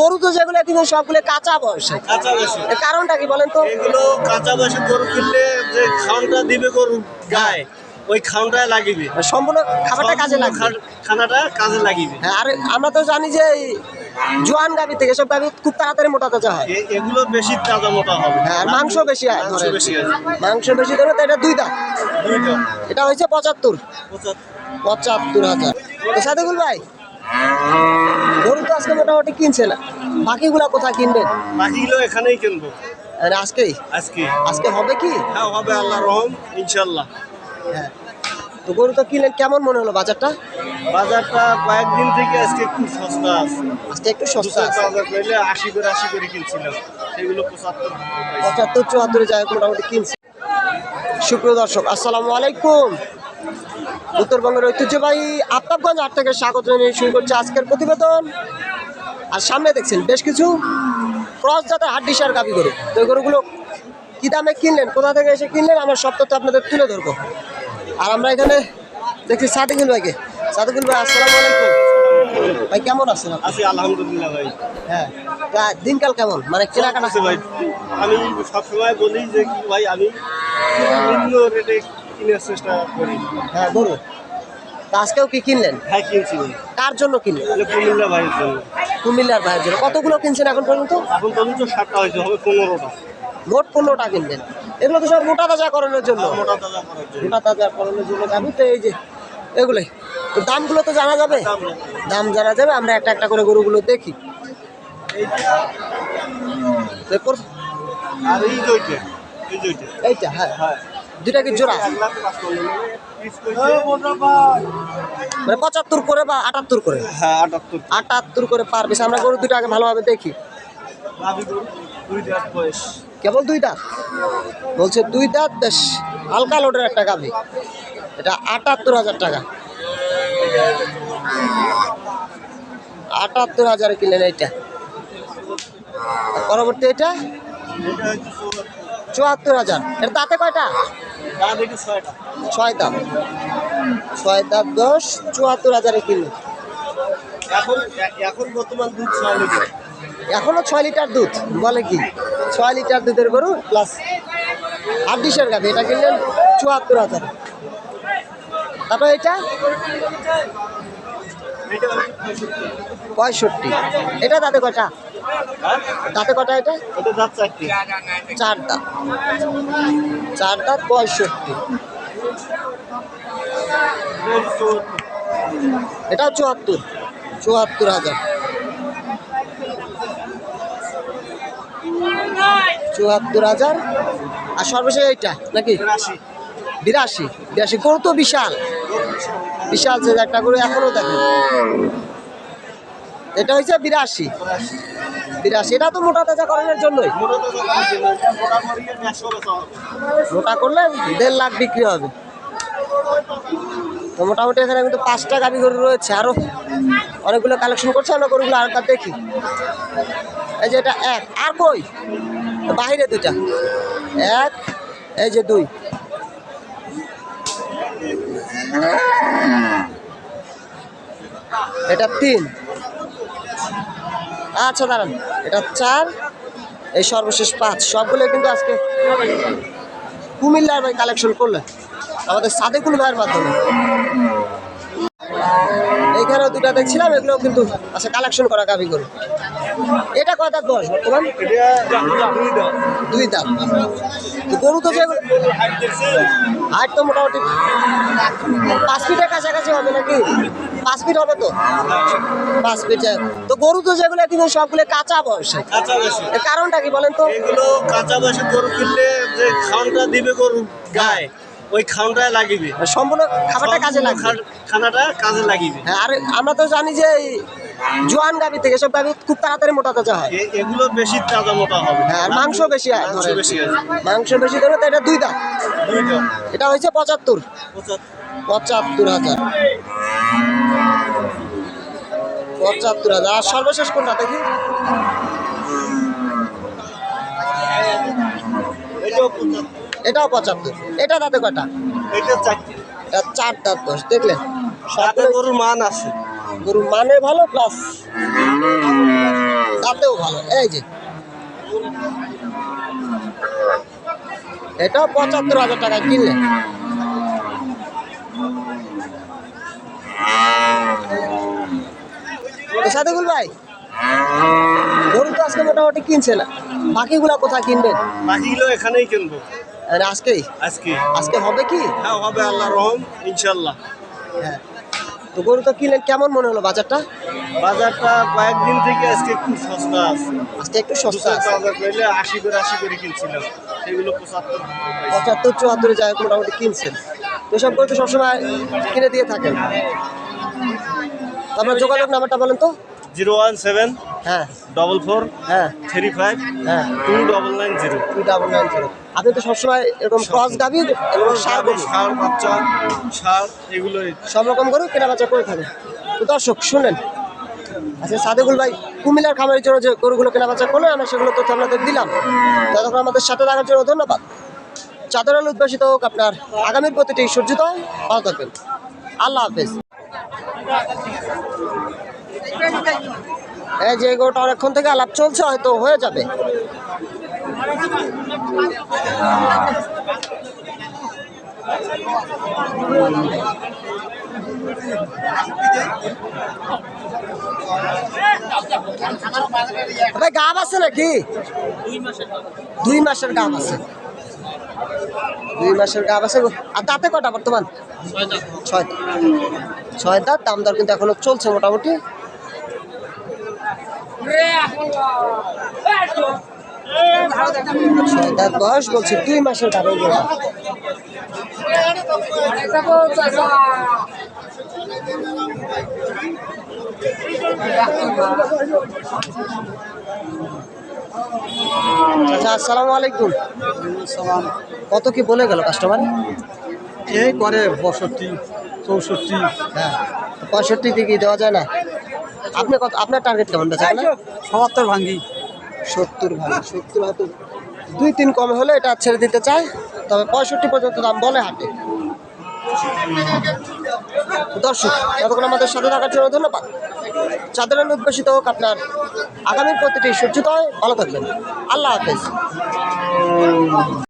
গরু তো যেগুলো কিন্তু সবগুলো কাঁচা বয়সে। কাঁচা বয়সে। এর কারণটা কি বলেন তো? এগুলো কাঁচা বয়সে গরু কিনলে যে খাওয়ানটা দিবে গরু গায়ে ওই খাওয়ানটা লাগিবে। সম্পূর্ণ খাবারটা কাজে লাগবে। খানাটা কাজে লাগিবে। হ্যাঁ আর আমরা তো জানি যে জোয়ান গাভি থেকে সব গাভি খুব তাড়াতাড়ি মোটা তাজা হয়। এগুলো বেশি তাজা মোটা হবে। হ্যাঁ আর মাংস বেশি হয় মাংস বেশি আছে মাংস বেশি ধরে তো এটা দুই দুইটা। এটা হয়েছে পঁচাত্তর। পঁচাত্তর হাজার। তো সাদেকুল ভাই আজকে মোটামুটি কিনছে না বাকিগুলা কোথায় কিনবেন? বাকিগুলো এখানেই কিনবো। আর আজকেই? আজকে। আজকে হবে কি? হ্যাঁ হবে আল্লাহ রহম ইনশাল্লাহ হ্যাঁ। তো গরু তো কিনলেন কেমন মনে হলো বাজারটা? বাজারটা কয়েকদিন থেকে আজকে একটু সস্তা আছে। আজকে একটু সস্তা আছে। বাজার করলে আশি করে আশি করে কিনছিলাম। সেগুলো পঁচাত্তর। পঁচাত্তর চুয়াত্তরে যায় মোটামুটি কিনছে। সুপ্রিয় দর্শক আসসালামু আলাইকুম। উত্তরবঙ্গের ঐতিহ্যবাহী আফতাবগঞ্জ হাট থেকে স্বাগত জানিয়ে শুরু করছে আজকের প্রতিবেদন। আর সামনে দেখছেন বেশ কিছু ক্রস জাতের হাড্ডি সার গাবি গরু। তো এই গরুগুলো কী দামে কিনলেন? কোথা থেকে এসে কিনলেন? আমার সব তথ্য আপনাদের তুলে ধরবো। আর আমরা এখানে দেখছি সাদিকুল ভাইকে। সাদিকুল ভাই আসসালামু আলাইকুম। ভাই কেমন আছেন? আছি আলহামদুলিল্লাহ ভাই। হ্যাঁ। দিনকাল কেমন? মানে কেনাকাটা? আছে ভাই। আমি সবসময় বলি যে কি ভাই আমি নিম্ন রেটে কেনার চেষ্টা করি। হ্যাঁ তা আজকেও কি কিনলেন? হ্যাঁ কিনছি ভাই। কার জন্য কিনলেন? কুমিল্লা ভাইয়ের জন্য। কুমিল্লার ভাইয়ের জন্য। কতগুলো কিনছেন এখন পর্যন্ত? এখন তো তো ষাটটা হয়েছে হবে পনেরোটা। মোট পনেরোটা কিনলেন। এগুলো তো সব মোটা তাজা করানোর জন্য। মোটা তাজা করানোর জন্য। গাবি তো এই যে এগুলোই। তো দামগুলো তো জানা যাবে? দাম জানা যাবে। আমরা একটা একটা করে গরুগুলো দেখি। এইটা হ্যাঁ। হ্যাঁ। দুটা কি জোড়া। মানে পঁচাত্তর করে বা আটাত্তর করে। হ্যাঁ আটাত্তর। আটাত্তর করে পার পিস আমরা গরু দুটো আগে ভালোভাবে দেখি। কেবল দুই দাঁত বলছে দুই দাঁত বেশ হালকা লোডের একটা গাভি। এটা আটাত্তর হাজার টাকা। আটাত্তর হাজারে কিনলেন এইটা। পরবর্তী এটা চুয়াত্তর। হাজার। এর দাঁতে কয়টা? ছয় দাঁত ছয় দাঁত দশ চুয়াত্তর হাজারে কিনলেন এখন এখন বর্তমান দুধ ছয় লিটার। এখনও ছয় লিটার দুধ বলে কি? ছয় লিটার দুধের গরু প্লাস আটডিশের গাভি এটা কিনলেন চুয়াত্তর হাজার। তারপর এটা? পঁয়ষট্টি। এটা দাঁতে কটা? দাঁতে কটা এটা? এটা দাঁত চারটি। চার দাঁত। চার দাঁত পঁয়ষট্টি। এটা চুয়াত্তর। এটাও চুয়াত্তর। চুয়াত্তর হাজার। চুয়াত্তর হাজার। আর সর্বশেষ এইটা নাকি? বিরাশি। বিরাশি। গরু তো বিশাল। বিশাল যে একটা গরু এখনও দেখেন। এটা হচ্ছে বিরাশি। বিরাশি। এটা তো মোটা তাজা করানোর জন্যই। মোটা করলে দেড় লাখ বিক্রি হবে। তো মোটামুটি এখানে কিন্তু পাঁচটা গাড়ি গরু রয়েছে আরও অনেকগুলো কালেকশন করছে আমরা গরুগুলো আর একবার দেখি। এই যে এটা এক আর কই? বাহিরে দুটা এক এই যে দুই। এটা তিন। আচ্ছা দাঁড়ান। এটা চার, এই সর্বশেষ পাঁচ। সবগুলো কিন্তু আজকে কুমিল্লার ভাই কালেকশন করলে। আমাদের সাদেকুল ভাইয়ের মাধ্যমে। এইখানেও দুটা দেখছিলাম এগুলো কিন্তু আচ্ছা কালেকশন করা কাবিগুলো গরু। এটা কয় দাঁত বয়স বর্তমান দুই দাঁত। তো গরু তো যে হাইট তো মোটামুটি পাঁচ ফিটের কাছাকাছি হবে নাকি? পাঁচ ফিট হবে তো? পাঁচ ফিট তো গরু তো যেগুলো কিন্তু সবগুলো কাঁচা বয়সে। কারণটা কি বলেন তো? এগুলো কাঁচা বয়সে গরু কিনলে যে খাওয়ানটা দিবে গরু গায়ে ওই খাওয়ানটা লাগিবে। সম্পূর্ণ খাবারটা কাজে লাগবে। খান- খানাটা কাজে লাগিবে। হ্যাঁ আর আমরা তো জানি যে এই জোয়ান গাভি থেকে সব গাভি খুব তাড়াতাড়ি মোটা তাজা হয়। এগুলো বেশি তাজা মোটা হবে। হ্যাঁ মাংস বেশি হয়। মাংস বেশি আছে। মাংস বেশি ধরে তো এটা দুই দাঁত। এটা হয়েছে পঁচাত্তর। পঁচাত্তর হাজার। পঁচাত্তর হাজার। আর সর্বশেষ কোনটা দেখি? এটাও পঁচাত্তর। এটা দাঁতে কটা এটা চারটি। দশ দেখলেন? সাথে গরুর মান আছে। গরুর মানে ভালো প্লাস তাতেও ভালো। এই যে এটা পঁচাত্তর হাজার টাকায় কিনলে সাদেকুল ভাই গরু তো আজকে মোটামুটি কিনছে না। বাকিগুলা কোথায় কিনবেন? বাকিগুলো এখানেই কিনবো। মানে আজকেই? আজকে আজকে হবে কি? হ্যাঁ হবে আল্লাহ রহম ইনশাল্লাহ হ্যাঁ। তো গরু তো কিনলেন কেমন মনে হলো বাজারটা? বাজারটা কয়েকদিন থেকে আজকে একটু সস্তা আছে। আজকে একটু সস্তা আছে। বাজার করলে আশি করে আশি করে কিনছিলাম। সেগুলো পঁচাত্তর পঁচাত্তর চুয়াত্তরে যায় মোটামুটি কিনছেন। তো সব গরু তো সবসময় কিনে দিয়ে থাকেন। আপনার যোগাযোগ নাম্বারটা বলেন তো। জিরো ওয়ান সেভেন হ্যাঁ। ডবল ফোর হ্যাঁ। থ্রি ফাইভ হ্যাঁ। Two double nine zero. Two double nine zero. আপনি তো সবসময় এরকম ক্রস গাভি এবং সার সার বাচ্চা সার এগুলোই। সব রকম গরু কেনা বেচা করে থাকেন তো দর্শক শুনেন। আচ্ছা সাদেকুল ভাই কুমিল্লার খামারের জন্য যে গরুগুলো কেনা বেচা করল আমরা সেগুলো তথ্য আপনাদের দিলাম। ততক্ষণ আমাদের সাথে থাকার জন্য ধন্যবাদ। চাদর আলো উদ্ভাসিত হোক আপনার আগামীর প্রতিটি সূর্যিত ভালো থাকবেন। আল্লাহ হাফেজ। এই যে গোটা অনেকক্ষণ থেকে আলাপ চলছে হয়তো হয়ে যাবে। ভাই গাব আছে নাকি? দুই মাসের গাব আছে। দুই মাসের গাব আছে। আর দাঁতে কটা বর্তমান? ছয় দাঁত। ছয় দাঁত দাম দর কিন্তু এখনও চলছে মোটামুটি। ছয় বয়স বলছি দুই মাসের আচ্ছা আসসালামু আলাইকুম। কত কি বলে গেল কাস্টমার এই করে বষট্টি চৌষট্টি। হ্যাঁ পঁয়ষট্টি কি দেওয়া যায় না? আপনি কত আপনার টার্গেট কেমন বেচা কেনা? সমাত্তর ভাঙ্গি। সত্তর ভাই সত্তর হয়তো দুই তিন কম হলে এটা ছেড়ে দিতে চায় তবে পঁয়ষট্টি পর্যন্ত দাম বলে হাটে। দর্শক এতক্ষণ আমাদের সাথে থাকার জন্য ধন্যবাদ। চাঁদের উদ্বেশিত হোক আপনার আগামী প্রতিটি সূর্যোদয় ভালো থাকবেন। আল্লাহ হাফেজ।